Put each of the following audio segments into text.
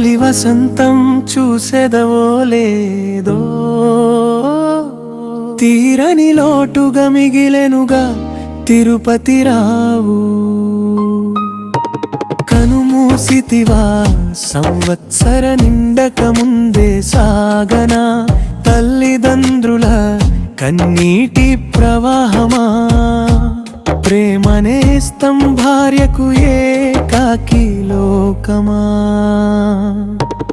తొలి వసంతం చూసెదవో లేదో. తీరని లోటుగా మిగిలెనుగా తిరుపతి రావు. కనుమూసితివా సంవత్సర నిండక ముందే సాగనా తల్లిదండ్రుల కన్నీటి ప్రవాహమా? ప్రేమనేస్తం భార్యకు ఏ ఏకాకి లోకమా?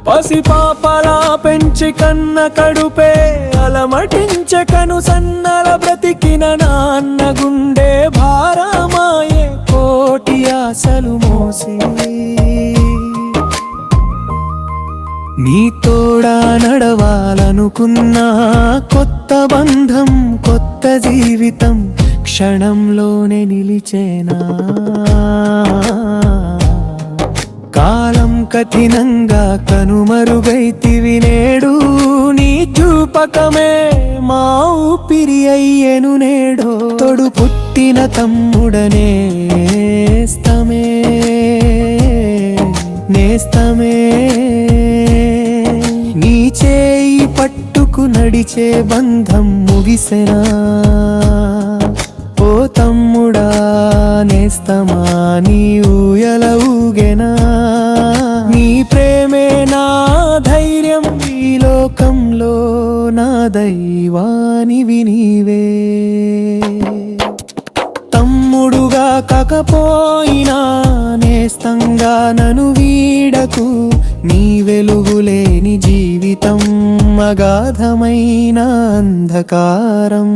పసిపాపలా పెంచి కన్న కడుపే అలమటించ కను సన్నల బ్రతికిన నాన్న గుండె భారమాయే కోటి ఆశలు మోసి. నీ తోడా నడవాలనుకున్నా కొత్త బంధం కొత్త జీవితం క్షణంలోనే నిలిచేనా? కఠినంగా కనుమరుగైతివి నేడు. నీ చూపకమే మా ఊపిరి అయ్యను నేడు. తొడు పుట్టిన తమ్ముడనే స్తమే నేస్తమే. నీ చేయి పట్టుకు నడిచే బంధం ముగిసెనా? లోకంలో నా దైవానివి నీవే. తమ్ముడుగా కాకపోయినా నేస్తంగా నను వీడకు నీ వెలుగులేని జీవితం అగాధమైన అంధకారం.